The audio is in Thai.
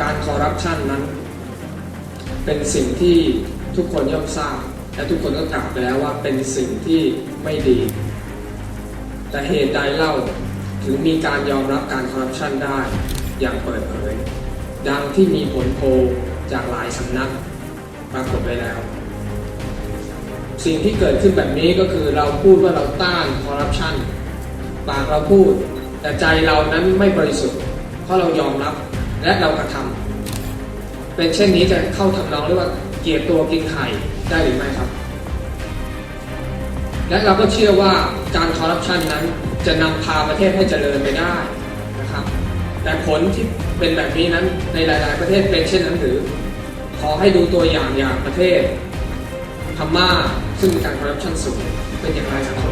การคอรัปชันนั้น เป็นสิ่งที่ทุกคนย่อมทราบ และทุกคนก็กล่าวไปแล้วว่าเป็นสิ่งที่ไม่ดี แต่เหตุใดเล่าถึงมีการยอมรับการคอร์รัปชันได้อย่างเปิดเผย ดังที่มีผลโพลจากหลายสำนักปรากฏไว้แล้ว สิ่งที่เกิดขึ้นแบบนี้ก็คือเราพูดว่าเราต้านคอร์รัปชันปากเราพูด แต่ใจเรานั้นไม่บริสุทธิ์เพราะเรายอมรับ และเรากระทำเป็นเช่นนี้จะเข้าทำนองเรียกว่าเกลียดตัวกินไข่ได้หรือไม่ครับ และเราก็เชื่อว่าการคอร์รัปชันนั้นจะนำพาประเทศให้เจริญไปได้นะครับ แต่ผลที่เป็นแบบนี้นั้นในหลาย ๆ ประเทศเป็นเช่นนั้นหรือ ขอให้ดูตัวอย่างอย่างประเทศพม่าซึ่งมีการคอร์รัปชันสูงเป็นอย่างไรคมนี้